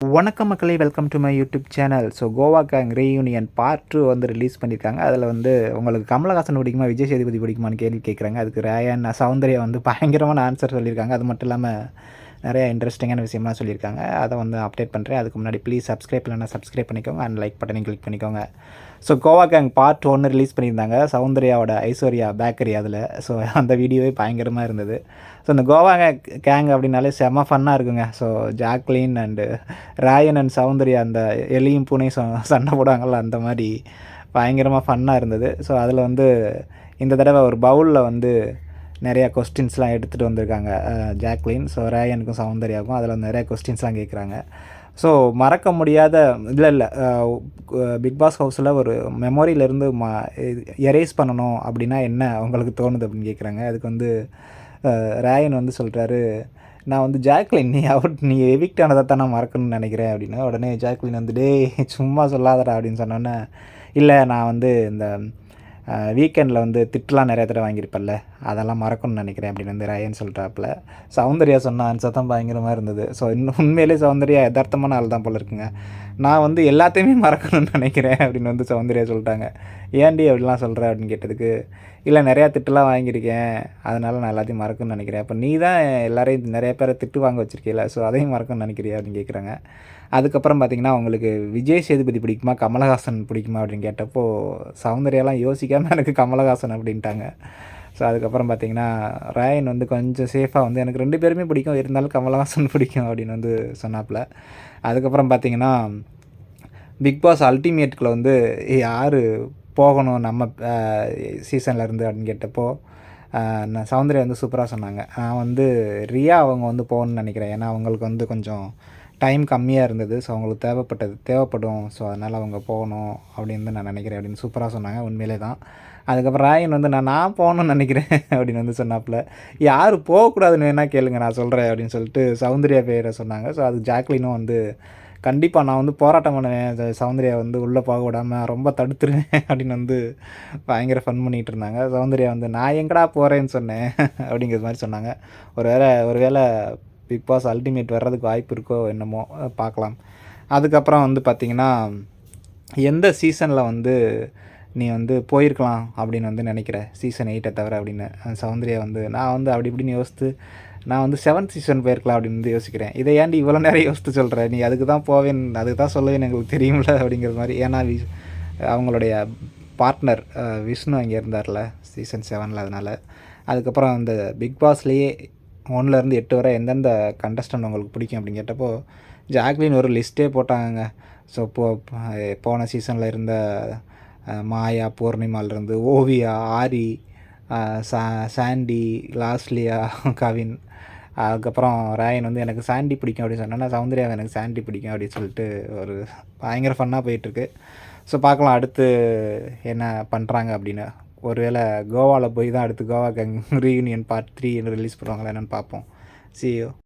வணக்கம் மக்களே welcome to my YouTube channel so Goa gang reunion part two வந்து release பண்ணியிருக்காங்க அதில் வந்து உங்களுக்கு கமலஹாசன் பிடிக்குமா விஜய் சேதுபதி பிடிக்குமான்னு கேள்வி கேட்குறாங்க அதுக்கு ரேயன் சௌந்தர்யா வந்து பயங்கரமான ஆன்சர் சொல்லியிருக்காங்க அது மட்டும் இல்லாமல் நிறைய இன்ட்ரெஸ்டிங்கான விஷயம்லாம் சொல்லியிருக்காங்க. அதை வந்து அப்டேட் பண்ணுறேன் அதுக்கு முன்னாடி ப்ளீஸ் சப்ஸ்கிரைப் இல்லைனா சப்ஸ்கிரைப் பண்ணிக்கோங்க. அண்ட் லைக் பட்டனையும் கிளிக் பண்ணிக்கோங்க. ஸோ கோவா கேங் பார்ட் ஒன்று ரிலீஸ் பண்ணியிருந்தாங்க. சௌந்தர்யாவோட ஐஸ்வர்யா பேக்கரி அதில். ஸோ அந்த வீடியோவே பயங்கரமாக இருந்தது. ஸோ இந்த கோவா கேங் அப்படின்னாலே செம்ம ஃபன்னாக இருக்குங்க. So Jacqueline and Rayan and Soundarya அந்த எலியும் பூனையும் ச- சண்டை போடுவாங்கள்ல அந்த மாதிரி பயங்கரமாக ஃபன்னாக இருந்தது. ஸோ அதில் வந்து இந்த தடவை ஒரு பவுலில் வந்து நிறையா கொஸ்டின்ஸ்லாம் எடுத்துகிட்டு வந்திருக்காங்க ஜாக்லின். ஸோ ரேயனுக்கும் சௌந்தர்யாவுக்கும் அதில் நிறையா கொஸ்டின்ஸ்லாம் கேட்குறாங்க ஸோ மறக்க முடியாத இல்லை இல்லை பிக் பாஸ் ஹவுஸில் ஒரு மெமோரியிலேருந்து ம எரேஸ் பண்ணணும் அப்படின்னா என்ன உங்களுக்கு தோணுது அப்படின்னு கேட்குறாங்க அதுக்கு வந்து ராயன் ரேயன் வந்து சொல்கிறாரு நான் வந்து ஜாக்லின் நீ அவுட் நீ எவிக்ட் ஆனதை தான் நான் மறக்கணும்னு நினைக்கிறேன் அப்படின்னு. உடனே ஜாக்லின் வந்து டேய் சும்மா சொல்லாதடா அப்படின்னு சொன்னோன்னே இல்லை நான் வந்து இந்த வீக்கெண்டில் வந்து திட்டுலாம் நிறைய தடவை வாங்கியிருப்பல்ல அதெல்லாம் மறக்கணும்னு நினைக்கிறேன் அப்படின்னு வந்து ரயன் சொல்கிறாப்புல சௌந்தர்யா சொன்ன ஆன்சர் தான் பயங்கரமாக இருந்தது. ஸோ இன்னும் உண்மையிலே சௌந்தர்யா யதார்த்தமான ஆள் தான் போல இருக்குங்க. நான் வந்து எல்லாத்தையுமே மறக்கணும்னு நினைக்கிறேன் அப்படின்னு வந்து சௌந்தர்யா சொல்லிட்டாங்க. ஏன்டி அப்படிலாம் சொல்கிற அப்படின்னு கேட்டதுக்கு இல்லை நிறையா திட்டுலாம் வாங்கியிருக்கேன். அதனால் நான் எல்லாத்தையும் மறக்கணும்னு நினைக்கிறேன். அப்போ நீ தான் எல்லாரையும் நிறைய பேரை திட்டு வாங்க வச்சிருக்கீல ஸோ அதையும் மறக்கணும்னு நினைக்கிறியா? அப்படின்னு கேட்குறாங்க அதுக்கப்புறம் பார்த்தீங்கன்னா உங்களுக்கு விஜய் சேதுபதி பிடிக்குமா கமலஹாசன் பிடிக்குமா அப்படின்னு கேட்டப்போ சௌந்தர்யாலாம் யோசிக்காமல் எனக்கு கமலஹாசன் அப்படின்ட்டாங்க. ஸோ அதுக்கப்புறம் பார்த்தீங்கன்னா ராயன் வந்து கொஞ்சம் சேஃபாக வந்து எனக்கு ரெண்டு பேருமே பிடிக்கும் இருந்தாலும் கமலஹாசன் பிடிக்கும் அப்படின்னு வந்து சொன்னாப்புல. அதுக்கப்புறம் பார்த்தீங்கன்னா பிக் பாஸ் அல்டிமேட்டுக்குள்ள வந்து யார் போகணும் நம்ம சீசனில் இருந்து? அப்படின்னு கேட்டப்போ நான் சௌந்தர்யா வந்து சூப்பராக சொன்னாங்க. நான் வந்து ரியா அவங்க வந்து போகணும்னு நினைக்கிறேன். ஏன்னா அவங்களுக்கு வந்து கொஞ்சம் டைம் கம்மியாக இருந்தது ஸோ அவங்களுக்கு தேவைப்பட்டது தேவைப்படும் ஸோ அதனால் அவங்க போகணும் அப்படின்னு தான் நான் நினைக்கிறேன் அப்படின்னு சூப்பராக சொன்னாங்க உண்மையிலே தான் அதுக்கப்புறம் ராயன் வந்து நான் நான் போகணும்னு நினைக்கிறேன் அப்படின்னு வந்து சொன்னாப்புல. யார் போகக்கூடாதுன்னு வேணால் கேளுங்க நான் சொல்கிறேன் அப்படின்னு சொல்லிட்டு சௌந்தர்யா பேரை சொன்னாங்க. ஸோ அது ஜாக்லினும் வந்து கண்டிப்பாக நான் வந்து போராட்டம் பண்ணுவேன் சௌந்தர்யா வந்து உள்ளே போக விடாமல் ரொம்ப தடுத்துருவேன் அப்படின்னு வந்து பயங்கர ஃபன் பண்ணிகிட்டு இருந்தாங்க. சௌந்தர்யா வந்து நான் எங்கடா போகிறேன்னு சொன்னேன் அப்படிங்கிற மாதிரி சொன்னாங்க. ஒரு வேளை ஒரு வேளை பிக் பாஸ் அல்டிமேட் வர்றதுக்கு வாய்ப்பு இருக்கோ என்னமோ பார்க்கலாம். அதுக்கப்புறம் வந்து பார்த்திங்கன்னா எந்த சீசனில் வந்து நீ வந்து போயிருக்கலாம் அப்படின்னு வந்து நினைக்கிற? சீசன் எயிட்டை தவிர அப்படின்னு. சௌந்தர்யா வந்து நான் வந்து அப்படி இப்படின்னு யோசித்து நான் வந்து செவன்த் சீசன் போயிருக்கலாம் அப்படின்னு வந்து யோசிக்கிறேன். இதை ஏன்டி இவ்வளோ நேரம் யோசித்து சொல்கிற நீ அதுக்கு தான் போவேன் அதுக்கு தான் சொல்லுவேன் எங்களுக்கு தெரியும்ல அப்படிங்கிற மாதிரி. ஏன்னா வி அவங்களுடைய பார்ட்னர் விஷ்ணு அங்கே இருந்தார்ல சீசன் செவனில் அதனால். அதுக்கப்புறம் அந்த பிக் பாஸ்லேயே ஒன்றுலேருந்து எட்டு வரை எந்தெந்த கண்டஸ்டன்ட் உங்களுக்கு பிடிக்கும் அப்படின்னு கேட்டப்போ ஜாக்லின் ஒரு லிஸ்ட்டே போட்டாங்க ஸோ போ போன சீசனில் இருந்த மாயா பூர்ணிமாலிருந்து ஓவியா ஆரி சா சாண்டி லாஸ்லியா கவின் அதுக்கப்புறம் ராயன் வந்து எனக்கு சாண்டி பிடிக்கும் அப்படின்னு சொன்னேன்னா சௌந்தர்யா எனக்கு சாண்டி பிடிக்கும் அப்படின்னு சொல்லிட்டு ஒரு பயங்கர ஃபன்னாக போயிட்டுருக்கு. ஸோ பார்க்கலாம் அடுத்து என்ன பண்ணுறாங்க அப்படின்னு. ஒருவேளை கோவாவில் போய் தான் அடுத்து Goa gang reunion part three release பண்ணுவாங்களா என்னென்னு பார்ப்போம். See you.